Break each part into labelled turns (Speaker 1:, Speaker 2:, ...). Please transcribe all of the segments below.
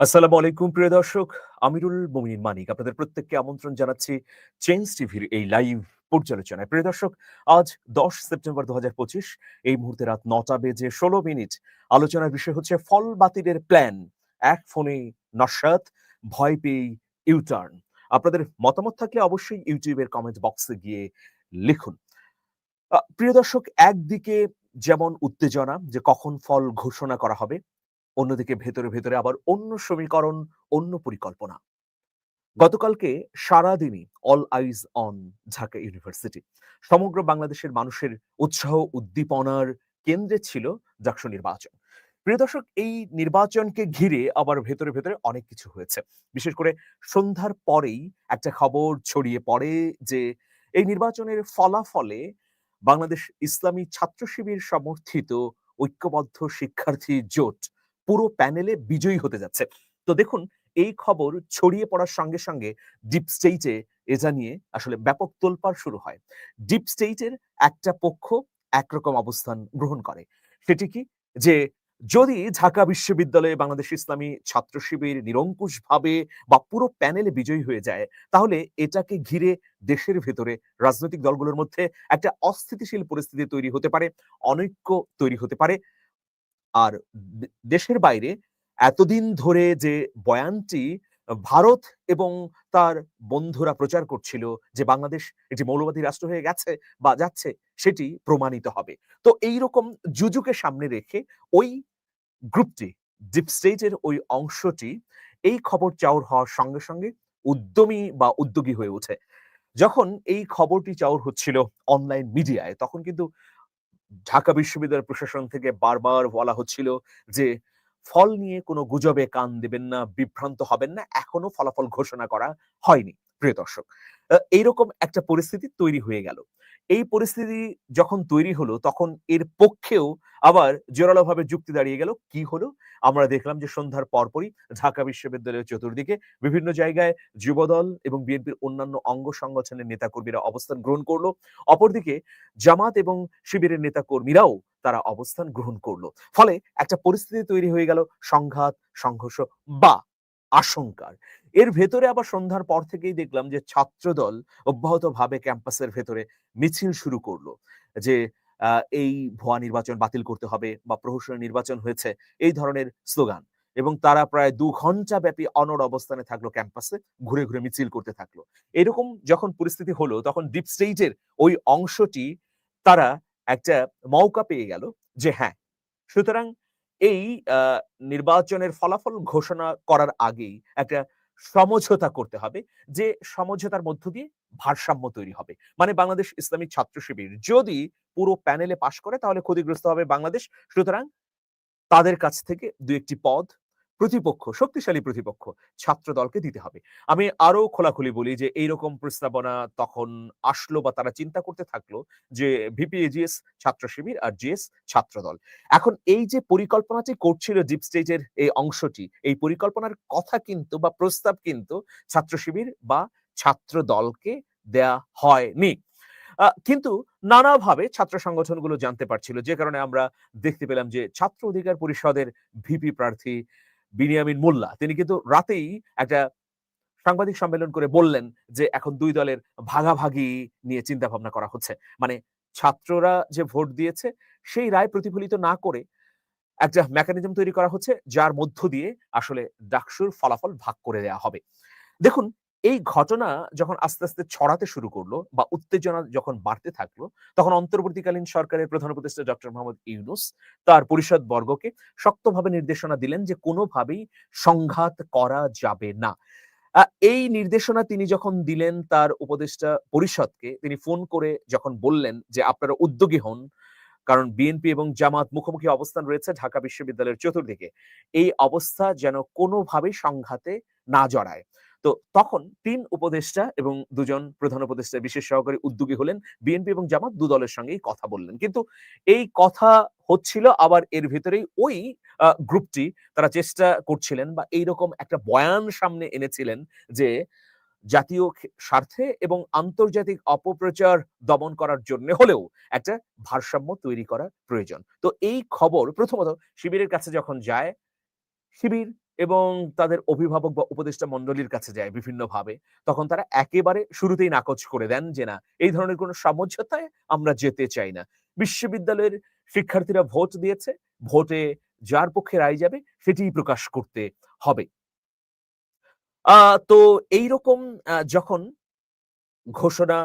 Speaker 1: আসসালামু আলাইকুম, প্রিয় দর্শক। আমিরুল মোমিনিন মানিক আপনাদের প্রত্যেককে আমন্ত্রণ জানাচ্ছি চেঞ্জ টিভির এই লাইভ পর্যালোচনায়। প্রিয় দর্শক, আজ দশ সেপ্টেম্বর দুহাজার পঁচিশ, এই মুহূর্তে রাত নটা বেজে ষোলো মিনিট। আলোচনার বিষয় হচ্ছে ফল বাতিলের প্ল্যান এক ফোনে নস্বাত, ভয় পেয়ে ইউটার্ন আপনাদের মতামত থাকলে অবশ্যই ইউটিউবের কমেন্ট বক্সে গিয়ে লিখুন। প্রিয় দর্শক, একদিকে যেমন উত্তেজনা যে কখন ফল ঘোষণা করা হবে অন্যদিকে ভেতরে ভেতরে আবার অন্য সমীকরণ, অন্য পরিকল্পনা। গতকালকে সারাদিনই all eyes on Dhaka university সমগ্র বাংলাদেশের মানুষের উৎসাহ, উদ্দীপনার কেন্দ্রে ছিল জাকসু নির্বাচন। প্রিয় দর্শক, এই নির্বাচনকে ঘিরে আবার ভেতরে ভেতরে অনেক কিছু হয়েছে। বিশেষ করে সন্ধ্যার পরেই একটা খবর ছড়িয়ে পড়ে যে, এই নির্বাচনের ফলাফলে বাংলাদেশ ইসলামী ছাত্র শিবির সমর্থিত ঐক্যবদ্ধ শিক্ষার্থী জোট পুরো প্যানেলে বিজয়ী হতে যাচ্ছে। তো দেখুন, এই খবর ছড়িয়ে পড়ার সঙ্গে সঙ্গে ডিপ স্টেটে এজা নিয়ে আসলে ব্যাপক তোলপাড় শুরু হয়। ডিপ স্টেটের একটা পক্ষ একরকম অবস্থান গ্রহণ করে। সেটি কি? যে যদি ঢাকা বিশ্ববিদ্যালয়ে বাংলাদেশ ইসলামী ছাত্র শিবির নিরঙ্কুশভাবে বা পুরো প্যানেলে বিজয়ী হয়ে যায়, তাহলে এটাকে ঘিরে দেশের ভেতরে রাজনৈতিক দলগুলোর মধ্যে একটা অস্থিতিশীল পরিস্থিতি তৈরি হতে পারে, অনৈক্য তৈরি হতে পারে। আর দেশের বাইরে এতদিন ধরে যে বয়ানটি ভারত এবং তার বন্ধুরা প্রচার করছিল যে বাংলাদেশ একটি মৌলবাদী রাষ্ট্র হয়ে গেছে বা যাচ্ছে, সেটি প্রমাণিত হবে। তো এই রকম জুজুকে সামনে রেখে ওই গ্রুপটি, ডিপ স্টেটের ওই অংশটি, এই খবর চাউর হওয়ার সঙ্গে সঙ্গে উদ্যমী বা উদ্যোগী হয়ে ওঠে। যখন এই খবরটি চাউর হচ্ছিল অনলাইন মিডিয়ায় তখন কিন্তু ঢাকা বিশ্ববিদ্যালয় প্রশাসন থেকে বারবার বলা হচ্ছিল যে, ফল নিয়ে কোনো গুজবে কান দেবেন না, বিভ্রান্ত হবেন না। এখনও ফলাফল ঘোষণা করা হয়নি, প্রিয় দর্শক। এইরকম একটা পরিস্থিতি তৈরি হয়ে গেল। এই পরিস্থিতি যখন তৈরি হলো, তখন এর পক্ষেও আবার জোরালোভাবে যুক্তি দাঁড়িয়ে গেল। কি হলো? আমরা দেখলাম যে সন্ধ্যার পরপরই ঢাকা বিশ্ববিদ্যালয়ের চতুর্দিকে বিভিন্ন জায়গায় যুবদল এবং বিএনপির অন্যান্য অঙ্গ সংগঠনের নেতাকর্মীরা অবস্থান গ্রহণ করল। অপরদিকে জামাত এবং শিবিরের নেতা কর্মীরাও তারা অবস্থান গ্রহণ করল। ফলে একটা পরিস্থিতি তৈরি হয়ে গেল, সংঘাত, সংঘর্ষ বা আশঙ্কার। এর ভেতরে আবার সন্ধ্যার পর থেকেই দেখলাম যে ছাত্রদল অব্যাহতভাবে ক্যাম্পাসের ভেতরে মিছিল শুরু করল যে এই ভুয়া নির্বাচন বাতিল করতে হবে বা প্রহসনের নির্বাচন হয়েছে, এই ধরনের স্লোগান। এবং তারা প্রায় দু ঘণ্টা ব্যাপী অনড় অবস্থানে থাকল ক্যাম্পাসে, ঘুরে ঘুরে মিছিল করতে থাকল। এরকম যখন পরিস্থিতি হলো, তখন ডিপ স্টেটের ওই অংশটি তারা একটা মৌকা পেয়ে গেল যে হ্যাঁ সুতরাং এই নির্বাচনের ফলাফল ঘোষণা করার আগেই একটা সমঝোতা করতে হবে যে সমঝোতার মধ্য দিয়ে ভারসাম্য তৈরি হবে। মানে বাংলাদেশ ইসলামিক ছাত্র শিবির যদি পুরো প্যানেলে পাশ করে তাহলে ক্ষতিগ্রস্ত হবে বাংলাদেশ। সুতরাং তাদের কাছ থেকে দু একটি পদ প্রতিপক্ষ, শক্তিশালী প্রতিপক্ষ ছাত্র দলকে দিতে হবে। আমি আরও খোলাখুলি বলি যে, এইরকম প্রস্তাবনা তখন আসলো বা তারা চিন্তা করতে থাকল যে ভিপিএজিএস ছাত্র শিবির আর জিএস ছাত্র দল। এখন এই যে পরিকল্পনাটি করছিল ডিপ স্টেজের এই অংশটি, এই পরিকল্পনার কথা কিন্তু বা প্রস্তাব কিন্তু ছাত্র শিবির বা ছাত্র দলকে দেয়া হয়নি। কিন্তু নানাভাবে ছাত্র সংগঠনগুলো জানতে পারছিল। যে কারণে আমরা দেখতে পেলাম যে, ছাত্র অধিকার পরিষদের ভিপি প্রার্থী বিনিয়ামিন মোল্লা। তিনি কিন্তু রাতেই একটা সাংবাদিক সম্মেলন করে বললেন যে, এখন দুই দলের ভাগাভাগি নিয়ে চিন্তা ভাবনা করা হচ্ছে। মানে ছাত্ররা যে ভোট দিয়েছে, সেই রায় প্রতিফলিত না করে একটা মেকানিজম তৈরি করা হচ্ছে, যার মধ্য দিয়ে আসলে ডাকসুর ফলাফল ভাগ করে দেওয়া হবে। দেখুন এই ঘটনা যখন আস্তে আস্তে ছড়াতে শুরু করল বা উত্তেজনা যখন বাড়তে থাকল, তখন অন্তর্বর্তীকালীন সরকারের প্রধান উপদেষ্টা ডক্টর মোহাম্মদ ইউনুস তার পরিষদ বর্গকে শক্তভাবে নির্দেশনা দিলেন যে কোনোভাবেই সংঘাত করা যাবে না। এই নির্দেশনা তিনি যখন দিলেন তার উপদেষ্টা পরিষদকে, তিনি ফোন করে যখন বললেন যে আপনারা উদ্যোগী হন, কারণ বিএনপি এবং জামাত মুখোমুখি অবস্থান রয়েছে ঢাকা বিশ্ববিদ্যালয়ের চতুর্দিকে, এই অবস্থা যেন কোনোভাবেই সংঘাতে না জড়ায়। তো তখন তিন উপদেষ্টা এবং দুজন প্রধান উপদেষ্টা বিশেষ সহকারী উদ্যোগী হলেন বিএনপি এবং জামাত দু দলের সঙ্গেই কথা বললেন। কিন্তু এই কথা হচ্ছিল আবার এর ভিতরেই ওই গ্রুপটি তারা চেষ্টা করছিলেন বা এইরকম একটা বয়ান সামনে এনেছিলেন যে জাতীয় স্বার্থে এবং আন্তর্জাতিক অপপ্রচার দমন করার জন্য হলেও একটা ভারসাম্য তৈরি করা প্রয়োজন। তো এই খবর প্রথমত শিবিরের কাছে যখন যায়, শিবির এবং তাদের অভিভাবক বা উপদেষ্টা মণ্ডলীর কাছে যায় বিভিন্নভাবে তখন তারা একেবারে শুরুতেই নাকচ করে দেন যে না এই ধরনের কোনো সমঝোতায় আমরা যেতে চাই না। বিশ্ববিদ্যালয়ের শিক্ষার্থীরা ভোট দিয়েছে ভোটে যার পক্ষে রায় যাবে সেটিই প্রকাশ করতে হবে। তো এইরকম আহ, যখন ঘোষণা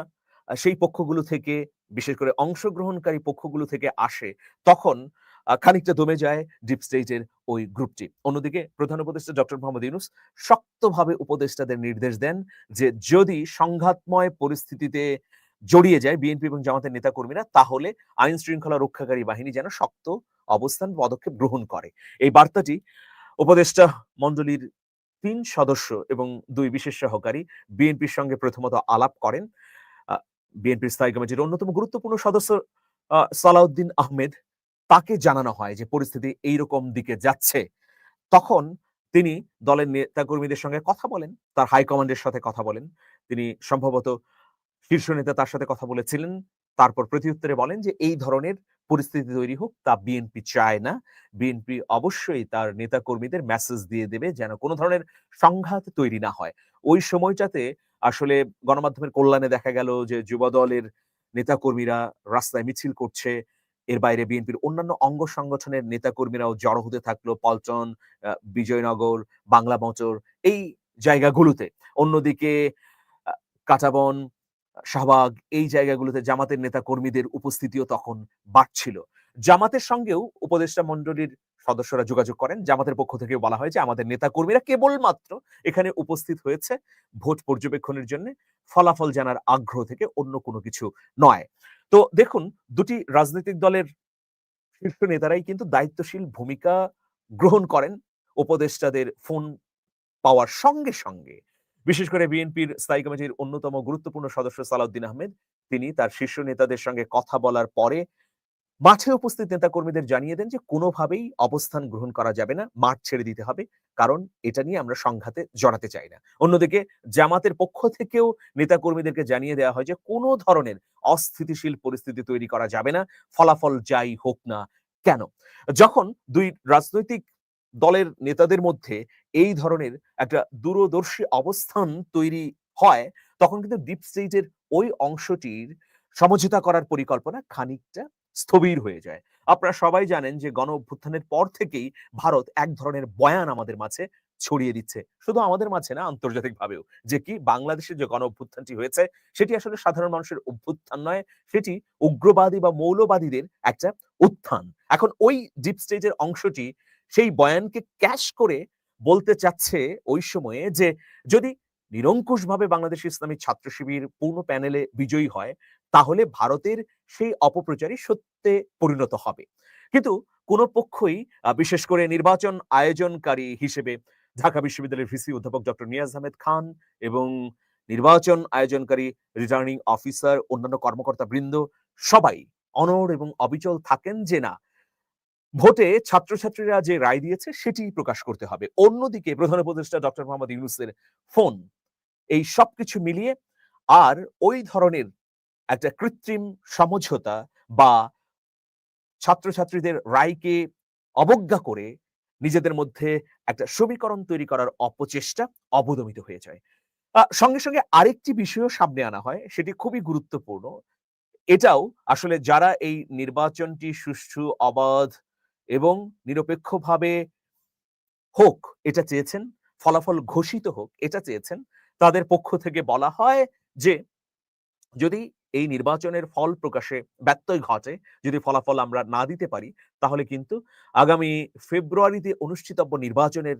Speaker 1: সেই পক্ষগুলো থেকে বিশেষ করে অংশগ্রহণকারী পক্ষগুলো থেকে আসে তখন আহ, খানিকটা দমে যায় ডিপ স্টেটের ওই গ্রুপটি অন্যদিকে প্রধান উপদেষ্টা ডক্টর মোহাম্মদ ইউনুস শক্তভাবে উপদেষ্টাদের নির্দেশ দেন যে, যদি সংঘাতময় পরিস্থিতিতে জড়িয়ে যায় বিএনপি এবং জামাতের নেতাকর্মীরা, তাহলে আইন শৃঙ্খলা রক্ষাকারী বাহিনী যেন শক্ত অবস্থান পদক্ষেপ গ্রহণ করে। এই বার্তাটি উপদেষ্টা মণ্ডলীর তিন সদস্য এবং দুই বিশেষ সহকারী বিএনপির সঙ্গে প্রথমত আলাপ করেন। বিএনপির স্থায়ী কমিটির অন্যতম গুরুত্বপূর্ণ সদস্য সালাউদ্দিন আহমেদ। তাকে জানানো হয় যে পরিস্থিতি এইরকম দিকে যাচ্ছে। তখন তিনি দলের নেতাকর্মীদের সঙ্গে কথা বলেন, তার হাইকমান্ডের সাথে কথা বলেন। তিনি সম্ভবত শীর্ষ নেতা তার সাথে কথা বলেছিলেন। তারপর প্রত্যুত্তরে বলেন যে এই ধরনের পরিস্থিতি তৈরি হোক, তা বিএনপি চায় না। বিএনপি অবশ্যই তার নেতাকর্মীদের মেসেজ দিয়ে দেবে যেন কোনো ধরনের সংঘাত তৈরি না হয়। ওই সময়টাতে আসলে গণমাধ্যমের কল্যাণে দেখা গেল যে যুবদলের নেতাকর্মীরা রাস্তায় মিছিল করছে এর বাইরে বিএনপির অন্যান্য অঙ্গ সংগঠনের নেতাকর্মীরাও জড়ো হতে থাকল পল্টন বিজয়নগর, বাংলা মোচর এই জায়গাগুলোতে। অন্যদিকে কাঁটাবন শাহবাগ এই জায়গাগুলোতে জামাতের নেতা কর্মীদের উপস্থিতিও তখন বাড়ছিল। জামাতের সঙ্গেও উপদেষ্টা মন্ডলীর সদস্যরা যোগাযোগ করেন। জামাতের পক্ষ থেকে বলা হয় যে আমাদের নেতা কর্মীরা কেবলমাত্র এখানে উপস্থিত হয়েছে। ভোট পর্যবেক্ষণের জন্য ফলাফল জানার আগ্রহ থেকে অন্য কোনো কিছু নয়। তো দেখুন, দুটি রাজনৈতিক দলের শীর্ষ নেতারাই কিন্তু দায়িত্বশীল ভূমিকা গ্রহণ করেন উপদেষ্টাদের ফোন পাওয়ার সঙ্গে সঙ্গে। বিশেষ করে বিএনপির স্থায়ী কমিটির অন্যতম গুরুত্বপূর্ণ সদস্য সালাউদ্দিন আহমেদ, তিনি তার শীর্ষ নেতাদের সঙ্গে কথা বলার পরে মাঠে উপস্থিত নেতাকর্মীদের জানিয়ে দেন যে কোনোভাবেই অবস্থান গ্রহণ করা যাবে না, মাঠ ছেড়ে দিতে হবে। কারণ এটা নিয়ে আমরা সংঘাতে জড়াতে চাই না। অন্যদিকে জামাতের পক্ষ থেকেও নেতাকর্মীদেরকে জানিয়ে দেওয়া হয় যে, কোনো ধরনের অস্থিতিশীল পরিস্থিতি তৈরি করা যাবে না, ফলাফল যাই হোক না কেন। যখন দুই রাজনৈতিক দলের নেতাদের মধ্যে এই ধরনের একটা দূরদর্শী অবস্থান তৈরি হয়, তখন কিন্তু ডিপ স্টেটের ওই অংশটির সমঝোতা করার পরিকল্পনা খানিকটা স্থবির হয়ে যায়। আপনারা সবাই জানেন যে গণ অভ্যুত্থানের পর থেকেই ভারত এক ধরনের বয়ান আমাদের মাঝে ছড়িয়ে দিচ্ছে। শুধু আমাদের মাঝে না আন্তর্জাতিক ভাবেও যে কি, বাংলাদেশের যে গণ অভ্যুত্থানটি হয়েছে, সেটি আসলে সাধারণ মানুষের অভ্যুত্থান নয়, সেটি উগ্রবাদী বা মৌলবাদীদের একটা উত্থান। এখন ওই ডিপ স্টেজের অংশটি সেই বয়ানকে ক্যাশ করে বলতে চাচ্ছে ওই সময়ে যে, যদি নিরঙ্কুশভাবে বাংলাদেশ ইসলামী ছাত্র শিবির পূর্ণ প্যানেলে বিজয়ী হয় তাহলে ভারতের সেই অপপ্রচারই সত্যে পরিণত হবে। কিন্তু কোনো পক্ষই বিশেষ করে নির্বাচন আয়োজনকারী হিসেবে, ঢাকা বিশ্ববিদ্যালয়ের ভিসি অধ্যাপক ডক্টর নিয়াজ আহমেদ খান এবং নির্বাচন আয়োজনকারী রিটার্নিং অফিসার, অন্যান্য কর্মকর্তা বৃন্দ সবাই অনড় এবং অবিচল থাকেন যে না, ভোটে ছাত্রছাত্রীরা যে রায় দিয়েছে সেটি প্রকাশ করতে হবে। অন্যদিকে প্রধান উপদেষ্টা ডক্টর মোহাম্মদ ইউনুসের ফোন, এই সবকিছু মিলিয়ে আর ওই ধরনের একটা কৃত্রিম সমঝোতা বা ছাত্রছাত্রীদের রায়কে অবজ্ঞা করে নিজেদের মধ্যে একটা সমীকরণ তৈরি করার অপচেষ্টা অবদমিত হয়ে যায়। সঙ্গে সঙ্গে আরেকটি বিষয়ও সামনে আনা হয়, সেটি খুবই গুরুত্বপূর্ণ। এটাও আসলে যারা এই নির্বাচনটি সুষ্ঠু, অবাধ এবং নিরপেক্ষভাবে হোক, এটা চেয়েছেন, ফলাফল ঘোষিত হোক, এটা চেয়েছেন, তাদের পক্ষ থেকে বলা হয় যে, যদি এই নির্বাচনের ফল প্রকাশে ব্যত্যয় ঘটে। যদি ফলাফল আমরা না দিতে পারি, তাহলে কিন্তু আগামী ফেব্রুয়ারিতে অনুষ্ঠিতব্য নির্বাচনের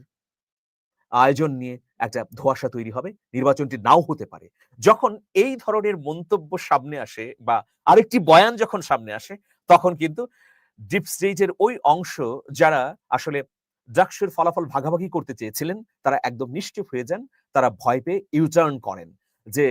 Speaker 1: আয়োজন নিয়ে একটা ধোঁয়াশা তৈরি হবে। নির্বাচনটি নাও হতে পারে। যখন এই ধরনের মন্তব্য সামনে আসে বা আরেকটি বয়ান যখন সামনে আসে, তখন কিন্তু ডিপ স্টেজের ওই অংশ যারা আসলে ডাকসুর ফলাফল ভাগাভাগি করতে চেয়েছিলেন, তারা একদম নিশ্চুপ হয়ে যান। তারা ভয় পেয়ে ইউটার্ন করেন যে,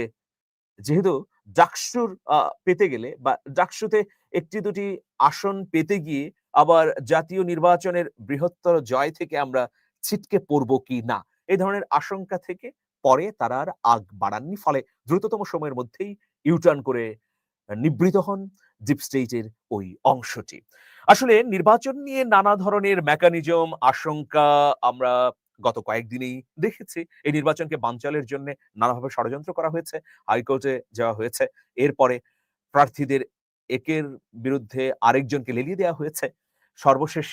Speaker 1: যেহেতু ডাকসুর আহ, পেতে গেলে বা ডাকসুতে একটি দুটি আসন পেতে গিয়ে আবার জাতীয় নির্বাচনের বৃহত্তর জয় থেকে আমরা ছিটকে পড়ব কি না? এই ধরনের আশঙ্কা থেকে পরে তারা আর আগ বাড়াননি। ফলে দ্রুততম সময়ের মধ্যেই ইউটার্ন করে নিবৃত হন ডিপ স্টেটের ওই অংশটি। আসলে নির্বাচন নিয়ে নানা ধরনের মেকানিজম আশঙ্কা আমরা গত কয়েকদিনেই দেখেছি, এই নির্বাচনকে বানচালের জন্য নানাভাবে ষড়যন্ত্র করা হয়েছে, হাইকোর্টে যাওয়া হয়েছে। এরপরে প্রার্থীদের একের বিরুদ্ধে আরেকজনকে লেলিয়ে দেওয়া হয়েছে। সর্বশেষ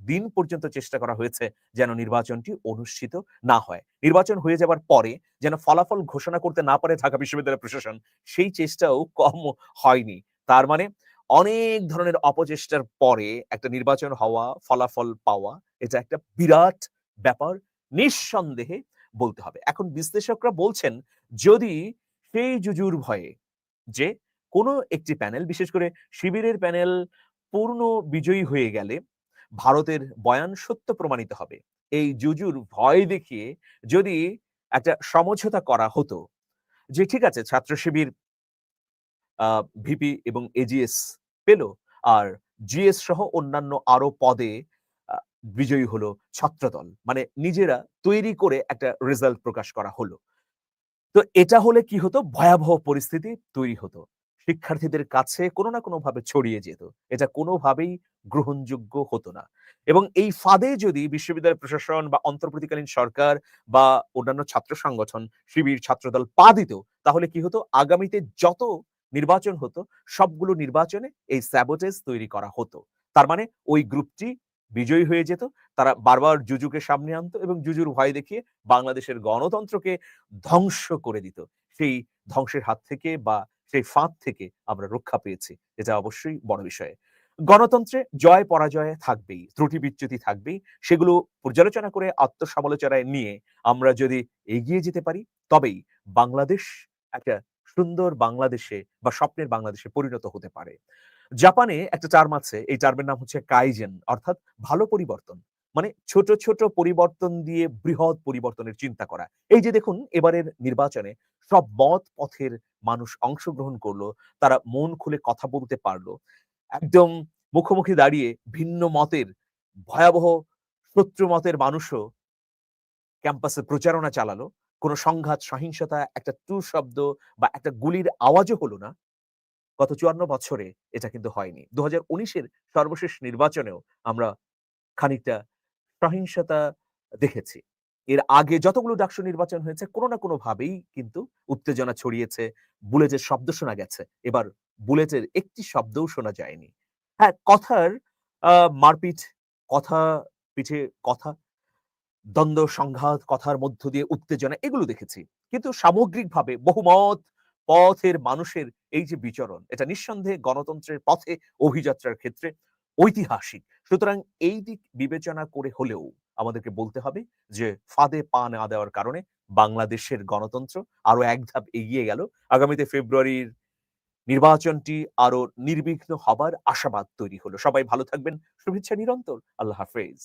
Speaker 1: দিন পর্যন্ত চেষ্টা করা হয়েছে যেন নির্বাচনটি অনুষ্ঠিত না হয়। নির্বাচন হয়ে যাবার পরে যেন ফলাফল ঘোষণা করতে না পারে ঢাকা বিশ্ববিদ্যালয় প্রশাসন, সেই চেষ্টাও কম হয়নি। তার মানে অনেক ধরনের অপচেষ্টার পরে একটা নির্বাচন হওয়া, ফলাফল পাওয়া, এটা একটা বিরাট ব্যাপার নিঃসন্দেহে বলতে হবে। এখন বিশ্লেষকরা বলছেন, যদি সেই জুজুর ভয়ে যে কোনো একটি প্যানেল, বিশেষ করে শিবিরের প্যানেল পূর্ণ বিজয়ী হয়ে গেলে ভারতের বয়ান সত্য প্রমাণিত হবে। এই জুজুর ভয় দেখিয়ে যদি একটা সমঝোতা করা হতো যে ঠিক আছে, ছাত্র শিবির ভিপি এবং এজিএস পেল, আর জিএস সহ অন্যান্য আরও পদে বিজয়ী হলো ছাত্রদল। মানে নিজেরা তৈরি করে একটা রেজাল্ট প্রকাশ করা হলো। তো এটা হলে কি হতো? ভয়াবহ পরিস্থিতি তৈরি হতো। শিক্ষার্থীদের কাছে কোনো না কোনো ভাবে ছড়িয়ে যেত। এটা কোনোভাবেই গ্রহণযোগ্য হতো না। এবং এই ফাঁদে যদি বিশ্ববিদ্যালয় প্রশাসন বা অন্তর্বর্তীকালীন সরকার বা অন্যান্য ছাত্র সংগঠন, শিবির, ছাত্রদল পা দিত, তাহলে কি হতো? আগামীতে যত নির্বাচন হতো, সবগুলো নির্বাচনে এই স্যাবোটেজ তৈরি করা হতো। তার মানে ওই গ্রুপটি বিজয়ী হয়ে যেত। তারা বারবার জুজুকে সামনে আনতো এবং জুজুর ভয় দেখিয়ে বাংলাদেশের গণতন্ত্রকে ধ্বংস করে দিত। সেই ধ্বংসের হাত থেকে বা সেই ফাঁদ থেকে আমরা রক্ষা পেয়েছি, এটা অবশ্যই বড় বিষয়। গণতন্ত্রে জয় পরাজয় থাকবেই, ত্রুটি বিচ্যুতি থাকবেই, সেগুলো পর্যালোচনা করে আত্মসমালোচনায় নিয়ে আমরা যদি এগিয়ে যেতে পারি, তবেই বাংলাদেশ একটা সুন্দর বাংলাদেশে বা স্বপ্নের বাংলাদেশে পরিণত হতে পারে। জাপানে একটা টার্ম আছে, এই টার্মের নাম হচ্ছে কাইজেন, অর্থাৎ ভালো পরিবর্তন। মানে ছোট ছোট পরিবর্তন দিয়ে বৃহৎ পরিবর্তনের চিন্তা করা। এই যে দেখুন, এবারের নির্বাচনে সব মত পথের মানুষ অংশগ্রহণ করল, তারা মন খুলে কথা বলতে পারল। একদম মুখোমুখি দাঁড়িয়ে ভিন্ন মতের, ভয়াবহ শত্রু মতের মানুষও ক্যাম্পাসে প্রচারণা চালালো। কোনো সংঘাত, সহিংসতা, একটা টু শব্দ বা একটা গুলির আওয়াজও হলো না। গত চুয়ান্ন বছরে এটা কিন্তু হয়নি। দু হাজার সর্বশেষ নির্বাচনেও আমরা খানিকটা সহিংসতা দেখেছি। এর আগে যতগুলো ডাকসু নির্বাচন হয়েছে, কোনো না কোনো ভাবেই কিন্তু উত্তেজনা ছড়িয়েছে, বুলেটের শব্দ শোনা গেছে। এবার বুলেটের একটি শব্দও শোনা যায়নি। হ্যাঁ কথার মারপিট, কথা পিঠে কথা, দ্বন্দ্ব, সংঘাত, কথার মধ্য দিয়ে উত্তেজনা, এগুলো দেখেছি। কিন্তু সামগ্রিকভাবে বহুমত পথের মানুষের এই যে বিচরণ, এটা নিঃসন্দেহে গণতন্ত্রের পথে অভিযাত্রার ক্ষেত্রে ঐতিহাসিক। সুতরাং এই দিক বিবেচনা করে হলেও আমাদেরকে বলতে হবে যে, ফাঁদে পা না দেওয়ার কারণে বাংলাদেশের গণতন্ত্র আরও এক ধাপ এগিয়ে গেল। আগামীতে ফেব্রুয়ারির নির্বাচনটি আরও নির্বিঘ্ন হবার আশাবাদ তৈরি হলো। সবাই ভালো থাকবেন। শুভেচ্ছা নিরন্তর। আল্লাহ হাফেজ।